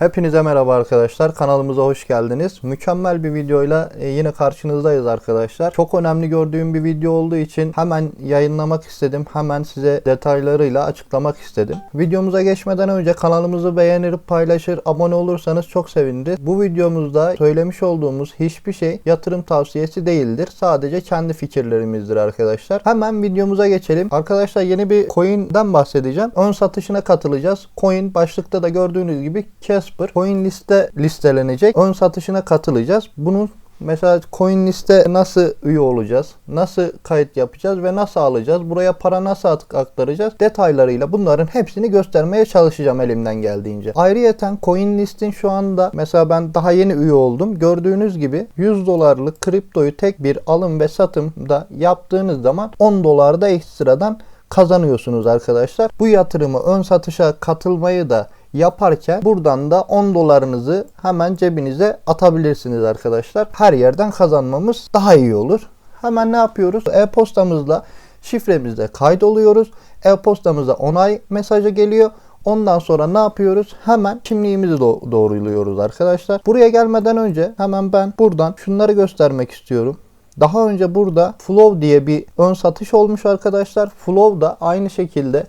Hepinize merhaba arkadaşlar. Kanalımıza hoş geldiniz. Mükemmel bir videoyla e, yine karşınızdayız arkadaşlar. Çok önemli gördüğüm bir video olduğu için hemen yayınlamak istedim. Hemen size detaylarıyla açıklamak istedim. Videomuza geçmeden önce kanalımızı beğenir, paylaşır, abone olursanız çok seviniriz. Bu videomuzda söylemiş olduğumuz hiçbir şey yatırım tavsiyesi değildir. Sadece kendi fikirlerimizdir arkadaşlar. Hemen videomuza geçelim. Arkadaşlar yeni bir coin'den bahsedeceğim. Ön satışına katılacağız. Coin başlıkta da gördüğünüz gibi Casper coin liste listelenecek. Ön satışına katılacağız. Bunun Mesela coin liste nasıl üye olacağız? Nasıl kayıt yapacağız ve nasıl alacağız? Buraya para nasıl aktaracağız? Detaylarıyla bunların hepsini göstermeye çalışacağım elimden geldiğince. Ayrıyeten coin listin şu anda mesela ben daha yeni üye oldum. Gördüğünüz gibi 100 dolarlık kriptoyu tek bir alım ve satımda yaptığınız zaman 10 dolar da ekstradan kazanıyorsunuz arkadaşlar. Bu yatırımı ön satışa katılmayı da yaparken buradan da 10 dolarınızı hemen cebinize atabilirsiniz arkadaşlar. Her yerden kazanmamız daha iyi olur. Hemen ne yapıyoruz? E-postamızla şifremizde kaydoluyoruz. E-postamıza onay mesajı geliyor. Ondan sonra ne yapıyoruz? Hemen kimliğimizi do- doğruluyoruz arkadaşlar. Buraya gelmeden önce hemen ben buradan şunları göstermek istiyorum. Daha önce burada Flow diye bir ön satış olmuş arkadaşlar. Flow da aynı şekilde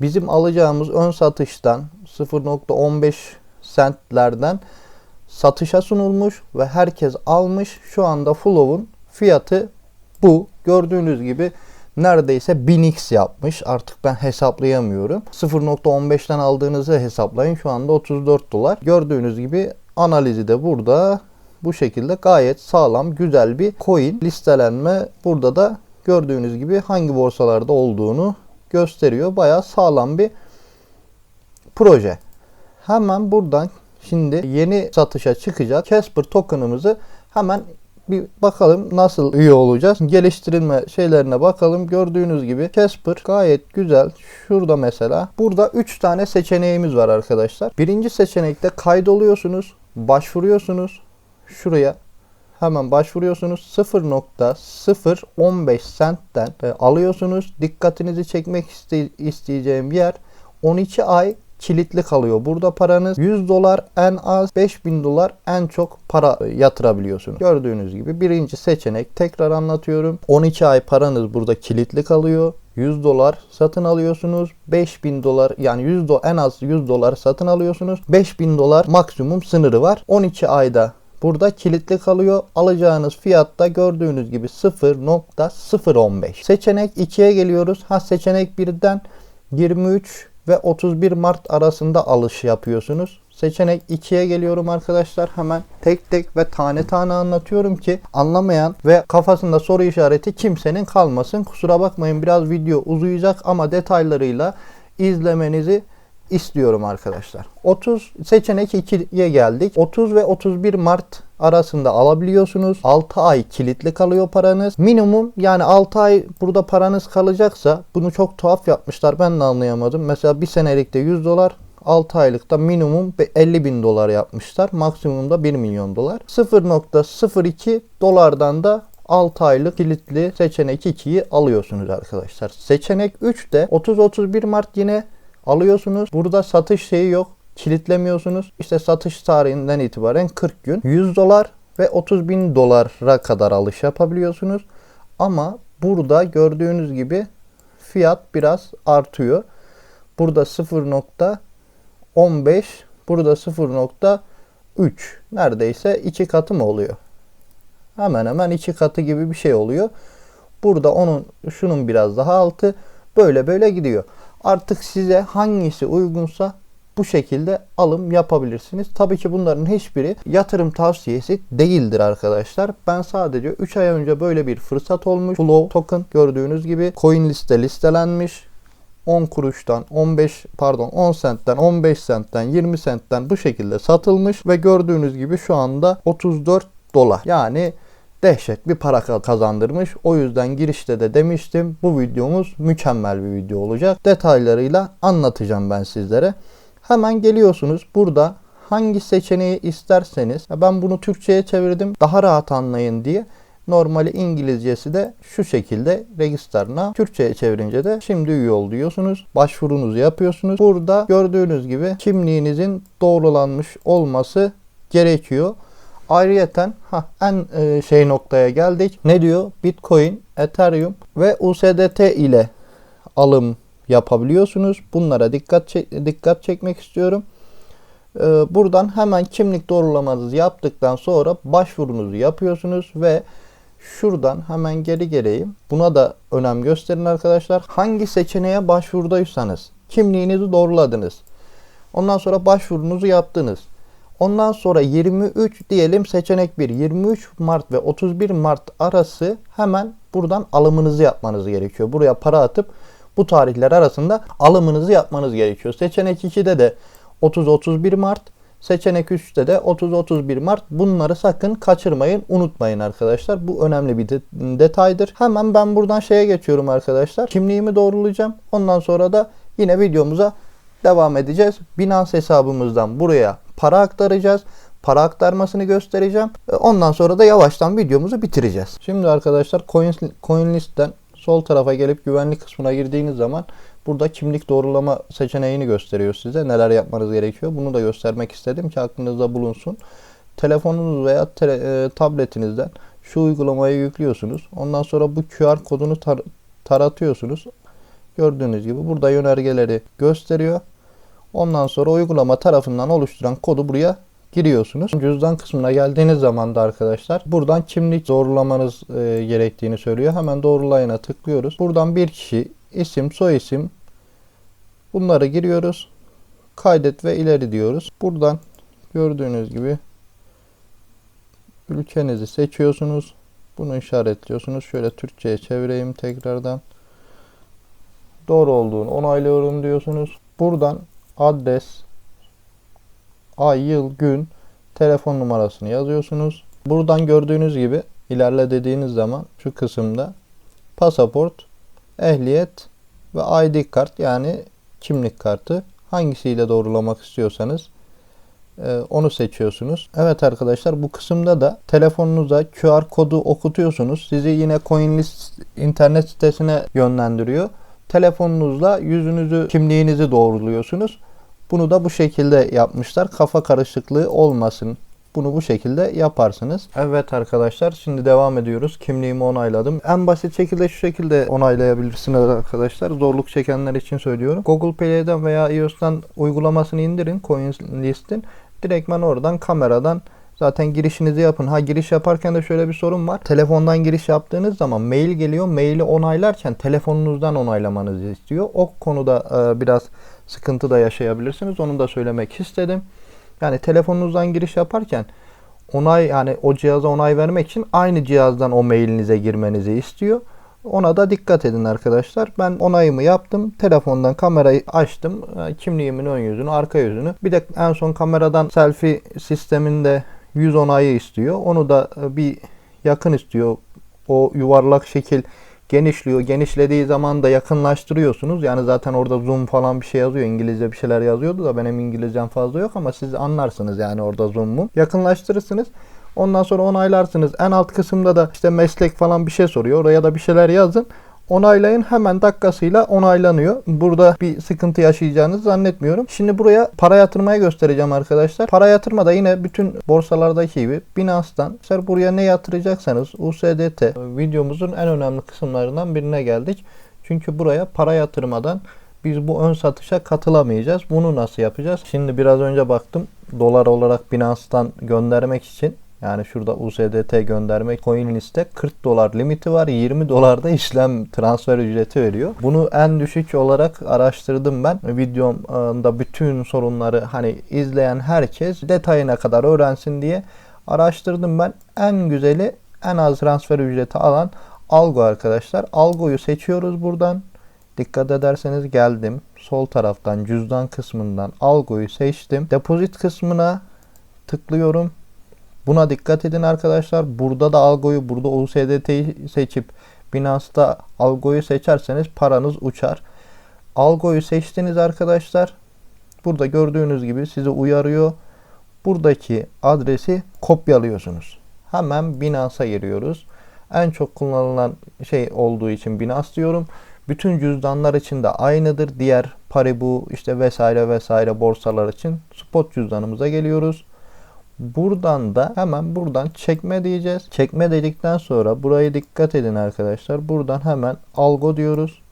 bizim alacağımız ön satıştan 0.15 centlerden satışa sunulmuş ve herkes almış. Şu anda Flow'un fiyatı bu. Gördüğünüz gibi neredeyse 1000x yapmış. Artık ben hesaplayamıyorum. 0.15'ten aldığınızı hesaplayın. Şu anda 34 dolar. Gördüğünüz gibi analizi de burada bu şekilde gayet sağlam güzel bir coin listelenme burada da gördüğünüz gibi hangi borsalarda olduğunu gösteriyor. Bayağı sağlam bir proje. Hemen buradan şimdi yeni satışa çıkacak Casper token'ımızı hemen bir bakalım nasıl üye olacağız. Geliştirilme şeylerine bakalım. Gördüğünüz gibi Casper gayet güzel. Şurada mesela. Burada 3 tane seçeneğimiz var arkadaşlar. Birinci seçenekte kaydoluyorsunuz. Başvuruyorsunuz. Şuraya hemen başvuruyorsunuz. 0.015 centten alıyorsunuz. Dikkatinizi çekmek iste- isteyeceğim yer 12 ay kilitli kalıyor. Burada paranız 100 dolar en az 5000 dolar en çok para yatırabiliyorsunuz. Gördüğünüz gibi birinci seçenek tekrar anlatıyorum. 12 ay paranız burada kilitli kalıyor. 100 dolar satın alıyorsunuz. 5000 dolar yani 100 do en az 100 dolar satın alıyorsunuz. 5000 dolar maksimum sınırı var. 12 ayda Burada kilitli kalıyor. Alacağınız fiyatta gördüğünüz gibi 0.015. Seçenek 2'ye geliyoruz. Ha seçenek 1'den 23 ve 31 Mart arasında alış yapıyorsunuz. Seçenek 2'ye geliyorum arkadaşlar. Hemen tek tek ve tane tane anlatıyorum ki anlamayan ve kafasında soru işareti kimsenin kalmasın. Kusura bakmayın biraz video uzayacak ama detaylarıyla izlemenizi istiyorum arkadaşlar. 30 seçenek 2'ye geldik. 30 ve 31 Mart arasında alabiliyorsunuz. 6 ay kilitli kalıyor paranız. Minimum yani 6 ay burada paranız kalacaksa bunu çok tuhaf yapmışlar. Ben de anlayamadım. Mesela bir senelikte 100 dolar 6 aylıkta minimum 50 bin dolar yapmışlar. Maksimumda 1 milyon dolar. 0.02 dolardan da 6 aylık kilitli seçenek 2'yi alıyorsunuz arkadaşlar. Seçenek 3 de 30-31 Mart yine alıyorsunuz. Burada satış şeyi yok. Kilitlemiyorsunuz. İşte satış tarihinden itibaren 40 gün 100 dolar ve 30 bin dolara kadar alış yapabiliyorsunuz. Ama burada gördüğünüz gibi fiyat biraz artıyor. Burada 0.15 burada 0.3 neredeyse iki katı mı oluyor? Hemen hemen iki katı gibi bir şey oluyor. Burada onun şunun biraz daha altı böyle böyle gidiyor. Artık size hangisi uygunsa bu şekilde alım yapabilirsiniz. Tabii ki bunların hiçbiri yatırım tavsiyesi değildir arkadaşlar. Ben sadece 3 ay önce böyle bir fırsat olmuş. Flow token gördüğünüz gibi coin liste listelenmiş. 10 kuruştan 15 pardon 10 sentten 15 sentten 20 sentten bu şekilde satılmış ve gördüğünüz gibi şu anda 34 dolar. Yani dehşet bir para kazandırmış. O yüzden girişte de demiştim bu videomuz mükemmel bir video olacak. Detaylarıyla anlatacağım ben sizlere. Hemen geliyorsunuz burada hangi seçeneği isterseniz ben bunu Türkçe'ye çevirdim daha rahat anlayın diye. Normali İngilizcesi de şu şekilde Register'ına Türkçe'ye çevirince de şimdi üye ol diyorsunuz. Başvurunuzu yapıyorsunuz. Burada gördüğünüz gibi kimliğinizin doğrulanmış olması gerekiyor. Ayrıyeten ha, en e, şey noktaya geldik. Ne diyor? Bitcoin, Ethereum ve USDT ile alım yapabiliyorsunuz. Bunlara dikkat çek- dikkat çekmek istiyorum. Ee, buradan hemen kimlik doğrulamanızı yaptıktan sonra başvurunuzu yapıyorsunuz ve şuradan hemen geri geleyim. Buna da önem gösterin arkadaşlar. Hangi seçeneğe başvurduysanız kimliğinizi doğruladınız. Ondan sonra başvurunuzu yaptınız. Ondan sonra 23 diyelim seçenek 1. 23 Mart ve 31 Mart arası hemen buradan alımınızı yapmanız gerekiyor. Buraya para atıp bu tarihler arasında alımınızı yapmanız gerekiyor. Seçenek 2'de de 30-31 Mart, seçenek 3'te de 30-31 Mart. Bunları sakın kaçırmayın, unutmayın arkadaşlar. Bu önemli bir de- detaydır. Hemen ben buradan şeye geçiyorum arkadaşlar. Kimliğimi doğrulayacağım. Ondan sonra da yine videomuza devam edeceğiz. Binance hesabımızdan buraya para aktaracağız. Para aktarmasını göstereceğim. E, Ondan sonra da yavaştan videomuzu bitireceğiz. Şimdi arkadaşlar Coin, CoinList'ten sol tarafa gelip güvenlik kısmına girdiğiniz zaman burada kimlik doğrulama seçeneğini gösteriyor size. Neler yapmanız gerekiyor. Bunu da göstermek istedim ki aklınızda bulunsun. Telefonunuz veya tele- e, tabletinizden şu uygulamayı yüklüyorsunuz. Ondan sonra bu QR kodunu tar- taratıyorsunuz. Gördüğünüz gibi burada yönergeleri gösteriyor. Ondan sonra uygulama tarafından oluşturan kodu buraya giriyorsunuz. Cüzdan kısmına geldiğiniz zaman da arkadaşlar buradan kimlik doğrulamanız e, gerektiğini söylüyor. Hemen doğrulayına tıklıyoruz. Buradan bir kişi isim, soy isim bunları giriyoruz. Kaydet ve ileri diyoruz. Buradan gördüğünüz gibi ülkenizi seçiyorsunuz. Bunu işaretliyorsunuz. Şöyle Türkçe'ye çevireyim tekrardan. Doğru olduğunu onaylıyorum diyorsunuz. Buradan adres, ay, yıl, gün, telefon numarasını yazıyorsunuz. Buradan gördüğünüz gibi ilerle dediğiniz zaman şu kısımda pasaport, ehliyet ve ID kart yani kimlik kartı hangisiyle doğrulamak istiyorsanız e, onu seçiyorsunuz. Evet arkadaşlar bu kısımda da telefonunuza QR kodu okutuyorsunuz. Sizi yine CoinList internet sitesine yönlendiriyor. Telefonunuzla yüzünüzü, kimliğinizi doğruluyorsunuz. Bunu da bu şekilde yapmışlar. Kafa karışıklığı olmasın. Bunu bu şekilde yaparsınız. Evet arkadaşlar şimdi devam ediyoruz. Kimliğimi onayladım. En basit şekilde şu şekilde onaylayabilirsiniz arkadaşlar. Zorluk çekenler için söylüyorum. Google Play'den veya iOS'tan uygulamasını indirin CoinList'in. Direktmen oradan kameradan Zaten girişinizi yapın. Ha giriş yaparken de şöyle bir sorun var. Telefondan giriş yaptığınız zaman mail geliyor. Maili onaylarken telefonunuzdan onaylamanızı istiyor. O konuda e, biraz sıkıntı da yaşayabilirsiniz. Onu da söylemek istedim. Yani telefonunuzdan giriş yaparken onay yani o cihaza onay vermek için aynı cihazdan o mailinize girmenizi istiyor. Ona da dikkat edin arkadaşlar. Ben onayımı yaptım. Telefondan kamerayı açtım. E, Kimliğimin ön yüzünü, arka yüzünü. Bir de en son kameradan selfie sisteminde yüz onayı istiyor. Onu da e, bir yakın istiyor. O yuvarlak şekil genişliyor. Genişlediği zaman da yakınlaştırıyorsunuz. Yani zaten orada zoom falan bir şey yazıyor. İngilizce bir şeyler yazıyordu da benim İngilizcem fazla yok ama siz anlarsınız yani orada zoom mu. Yakınlaştırırsınız. Ondan sonra onaylarsınız. En alt kısımda da işte meslek falan bir şey soruyor. Oraya da bir şeyler yazın. Onaylayın hemen dakikasıyla onaylanıyor. Burada bir sıkıntı yaşayacağınızı zannetmiyorum. Şimdi buraya para yatırmayı göstereceğim arkadaşlar. Para yatırma da yine bütün borsalardaki gibi Binance'dan işte buraya ne yatıracaksanız USDT videomuzun en önemli kısımlarından birine geldik. Çünkü buraya para yatırmadan biz bu ön satışa katılamayacağız. Bunu nasıl yapacağız? Şimdi biraz önce baktım. Dolar olarak Binance'dan göndermek için yani şurada USDT göndermek CoinList'te 40 dolar limiti var. 20 dolarda işlem transfer ücreti veriyor. Bunu en düşük olarak araştırdım ben. Videomda bütün sorunları hani izleyen herkes detayına kadar öğrensin diye araştırdım ben. En güzeli en az transfer ücreti alan Algo arkadaşlar. Algo'yu seçiyoruz buradan. Dikkat ederseniz geldim. Sol taraftan cüzdan kısmından Algo'yu seçtim. Depozit kısmına tıklıyorum. Buna dikkat edin arkadaşlar. Burada da algoyu, burada USDT'yi seçip Binance'da algoyu seçerseniz paranız uçar. Algoyu seçtiniz arkadaşlar. Burada gördüğünüz gibi sizi uyarıyor. Buradaki adresi kopyalıyorsunuz. Hemen Binance'a giriyoruz. En çok kullanılan şey olduğu için Binance diyorum. Bütün cüzdanlar için de aynıdır. Diğer Paribu işte vesaire vesaire borsalar için spot cüzdanımıza geliyoruz. Buradan da hemen buradan çekme diyeceğiz. Çekme dedikten sonra burayı dikkat edin arkadaşlar. Buradan hemen algo diyoruz.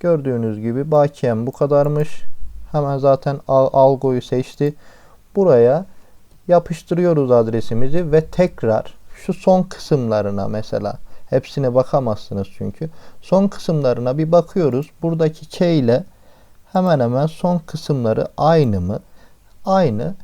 Gördüğünüz gibi bakiyem bu kadarmış. Hemen zaten al algoyu seçti. Buraya yapıştırıyoruz adresimizi ve tekrar şu son kısımlarına mesela hepsine bakamazsınız çünkü. Son kısımlarına bir bakıyoruz. Buradaki K ile hemen hemen son kısımları aynı mı? Aynı.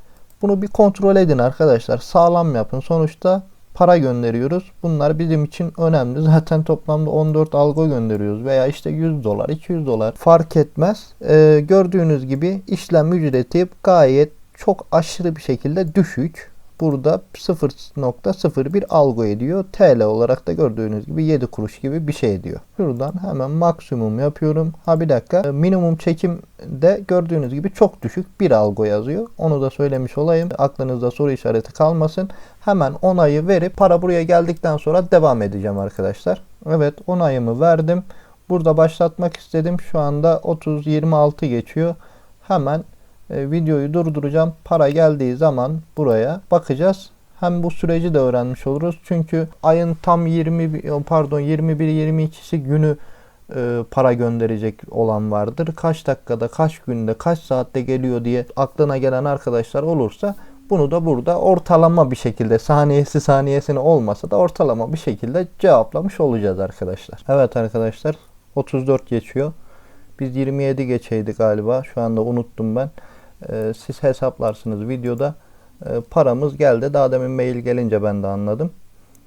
Bunu bir kontrol edin arkadaşlar. Sağlam yapın. Sonuçta para gönderiyoruz. Bunlar bizim için önemli. Zaten toplamda 14 algo gönderiyoruz veya işte 100 dolar, 200 dolar fark etmez. Ee, gördüğünüz gibi işlem ücreti gayet çok aşırı bir şekilde düşük. Burada 0.01 algo ediyor. TL olarak da gördüğünüz gibi 7 kuruş gibi bir şey ediyor. Şuradan hemen maksimum yapıyorum. Ha bir dakika. Minimum çekim de gördüğünüz gibi çok düşük bir algo yazıyor. Onu da söylemiş olayım. Aklınızda soru işareti kalmasın. Hemen onayı verip para buraya geldikten sonra devam edeceğim arkadaşlar. Evet onayımı verdim. Burada başlatmak istedim. Şu anda 30-26 geçiyor. Hemen e, videoyu durduracağım. Para geldiği zaman buraya bakacağız. Hem bu süreci de öğrenmiş oluruz. Çünkü ayın tam 20 pardon 21 22'si günü e, para gönderecek olan vardır. Kaç dakikada, kaç günde, kaç saatte geliyor diye aklına gelen arkadaşlar olursa bunu da burada ortalama bir şekilde saniyesi saniyesine olmasa da ortalama bir şekilde cevaplamış olacağız arkadaşlar. Evet arkadaşlar 34 geçiyor. Biz 27 geçeydi galiba. Şu anda unuttum ben. Ee, siz hesaplarsınız videoda. Ee, paramız geldi. Daha demin mail gelince ben de anladım.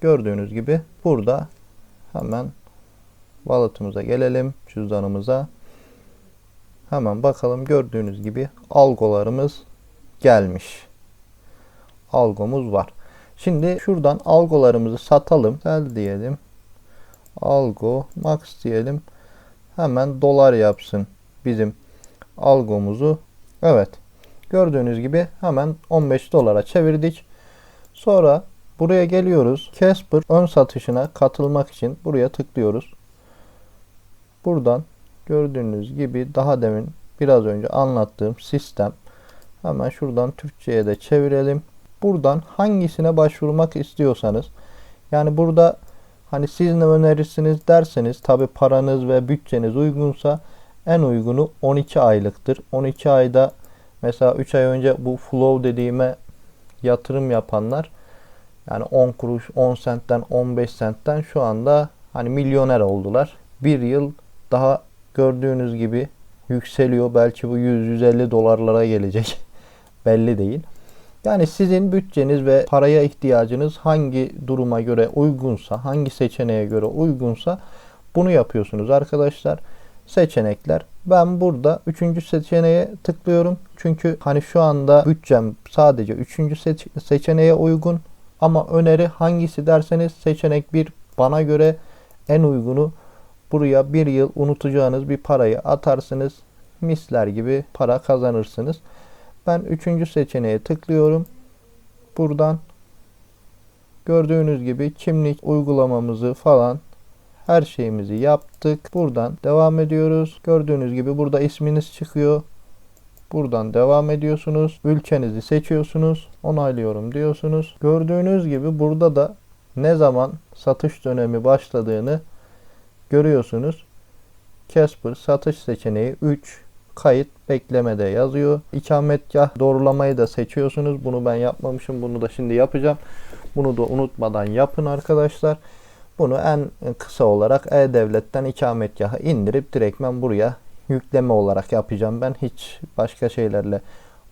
Gördüğünüz gibi burada hemen wallet'ımıza gelelim. Cüzdanımıza. Hemen bakalım gördüğünüz gibi algolarımız gelmiş. Algomuz var. Şimdi şuradan algolarımızı satalım. Sel diyelim. Algo max diyelim. Hemen dolar yapsın bizim algomuzu. Evet. Gördüğünüz gibi hemen 15 dolara çevirdik. Sonra buraya geliyoruz. Casper ön satışına katılmak için buraya tıklıyoruz. Buradan gördüğünüz gibi daha demin biraz önce anlattığım sistem hemen şuradan Türkçe'ye de çevirelim. Buradan hangisine başvurmak istiyorsanız yani burada hani siz ne önerirsiniz derseniz tabi paranız ve bütçeniz uygunsa en uygunu 12 aylıktır. 12 ayda mesela 3 ay önce bu flow dediğime yatırım yapanlar yani 10 kuruş 10 sentten 15 sentten şu anda hani milyoner oldular. Bir yıl daha gördüğünüz gibi yükseliyor. Belki bu 100-150 dolarlara gelecek. Belli değil. Yani sizin bütçeniz ve paraya ihtiyacınız hangi duruma göre uygunsa, hangi seçeneğe göre uygunsa bunu yapıyorsunuz arkadaşlar. Seçenekler. Ben burada üçüncü seçeneğe tıklıyorum. Çünkü hani şu anda bütçem sadece üçüncü seç seçeneğe uygun. Ama öneri hangisi derseniz seçenek bir bana göre en uygunu. Buraya bir yıl unutacağınız bir parayı atarsınız. Misler gibi para kazanırsınız. Ben üçüncü seçeneğe tıklıyorum. Buradan gördüğünüz gibi kimlik uygulamamızı falan her şeyimizi yaptık. Buradan devam ediyoruz. Gördüğünüz gibi burada isminiz çıkıyor. Buradan devam ediyorsunuz. Ülkenizi seçiyorsunuz. Onaylıyorum diyorsunuz. Gördüğünüz gibi burada da ne zaman satış dönemi başladığını görüyorsunuz. Casper satış seçeneği 3 kayıt beklemede yazıyor. İkametgah doğrulamayı da seçiyorsunuz. Bunu ben yapmamışım. Bunu da şimdi yapacağım. Bunu da unutmadan yapın arkadaşlar. Bunu en kısa olarak E-Devlet'ten ikametgahı indirip direktmen buraya yükleme olarak yapacağım. Ben hiç başka şeylerle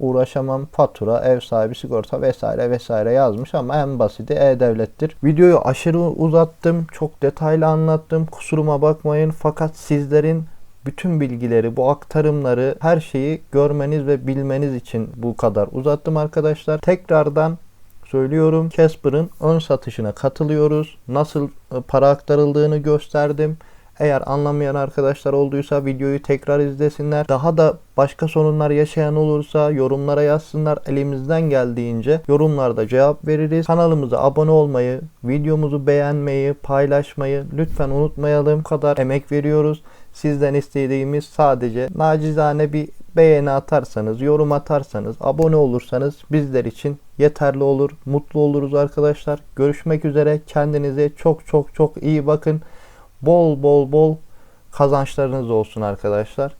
uğraşamam. Fatura, ev sahibi, sigorta vesaire vesaire yazmış ama en basiti E-Devlet'tir. Videoyu aşırı uzattım. Çok detaylı anlattım. Kusuruma bakmayın. Fakat sizlerin bütün bilgileri, bu aktarımları, her şeyi görmeniz ve bilmeniz için bu kadar uzattım arkadaşlar. Tekrardan söylüyorum. Casper'ın ön satışına katılıyoruz. Nasıl e, para aktarıldığını gösterdim. Eğer anlamayan arkadaşlar olduysa videoyu tekrar izlesinler. Daha da başka sorunlar yaşayan olursa yorumlara yazsınlar. Elimizden geldiğince yorumlarda cevap veririz. Kanalımıza abone olmayı, videomuzu beğenmeyi, paylaşmayı lütfen unutmayalım. Bu kadar emek veriyoruz. Sizden istediğimiz sadece nacizane bir beğeni atarsanız, yorum atarsanız, abone olursanız bizler için yeterli olur. Mutlu oluruz arkadaşlar. Görüşmek üzere. Kendinize çok çok çok iyi bakın. Bol bol bol kazançlarınız olsun arkadaşlar.